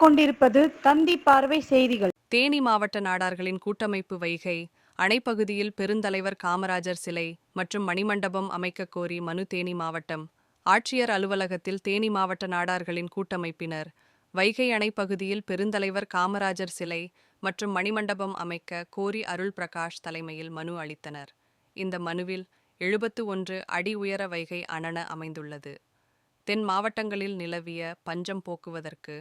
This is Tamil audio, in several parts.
கொண்டிருப்பது தந்தி பார்வை செய்திகள். தேனி மாவட்ட நாடார்களின் கூட்டமைப்பு வைகை அணைப்பகுதியில் பெருந்தலைவர் காமராஜர் சிலை மற்றும் மணிமண்டபம் அமைக்க கோரி மனு தேனி மாவட்டம். ஆட்சியர் அலுவலகத்தில் தேனி மாவட்ட நாடார்களின் கூட்டமைப்பினர் வைகை அணைப்பகுதியில் பெருந்தலைவர் காமராஜர் சிலை மற்றும் மணிமண்டபம் அமைக்க கோரி அருள் பிரகாஷ் தலைமையில் மனு அளித்தனர். இந்த மனுவில் எழுபத்து ஒன்று அடி உயர வைகை அணன அமைந்துள்ளது. தென் மாவட்டங்களில் நிலவிய பஞ்சம் போக்குவதற்கு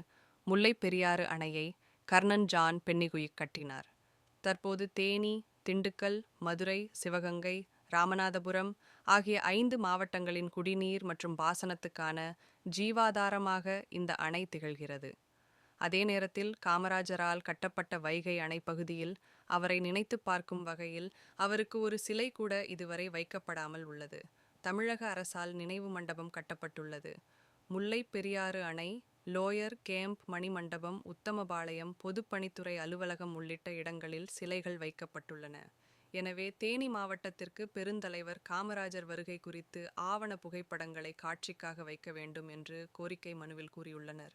முல்லைப் பெரியாறு அணையை கர்ணன் ஜான் பென்னிகுயிக் கட்டினார். தற்போது தேனி திண்டுக்கல் மதுரை சிவகங்கை ராமநாதபுரம் ஆகிய ஐந்து மாவட்டங்களின் குடிநீர் மற்றும் பாசனத்துக்கான ஜீவாதாரமாக இந்த அணை திகழ்கிறது. அதே நேரத்தில் காமராஜரால் கட்டப்பட்ட வைகை அணை பகுதியில் அவரை நினைத்து பார்க்கும் வகையில் அவருக்கு ஒரு சிலை கூட இதுவரை வைக்கப்படாமல் உள்ளது. தமிழக அரசால் நினைவு மண்டபம் கட்டப்பட்டுள்ளது. முல்லைப் பெரியாறு அணை லோயர் கேம்ப் மணிமண்டபம் உத்தமபாளையம் பொதுப்பணித்துறை அலுவலகம் உள்ளிட்ட இடங்களில் சிலைகள் வைக்கப்பட்டுள்ளன. எனவே தேனி மாவட்டத்திற்கு பெருந்தலைவர் காமராஜர் வருகை குறித்து ஆவண புகைப்படங்களை காட்சிக்காக வைக்க வேண்டும் என்று கோரிக்கை மனுவில் கூறியுள்ளனர்.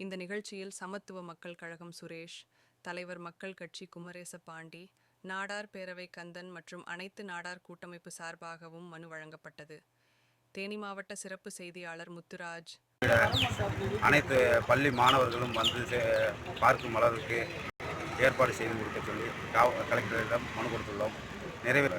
இந்த நிகழ்ச்சியில் சமத்துவ மக்கள் கழகம் சுரேஷ் தலைவர் மக்கள் கட்சி குமரேச பாண்டி நாடார் பேரவை கந்தன் மற்றும் அனைத்து நாடார் கூட்டமைப்பு சார்பாகவும் மனு வழங்கப்பட்டது. தேனி மாவட்ட சிறப்பு செய்தியாளர் முத்துராஜ் அனைத்து பள்ளி மாணவர்களும் வந்து பார்க்கும் அளவுக்கு ஏற்பாடு செய்து கொடுக்க சொல்லி கலெக்டரிடம் மனு கொடுத்துள்ளோம். நிறைவேற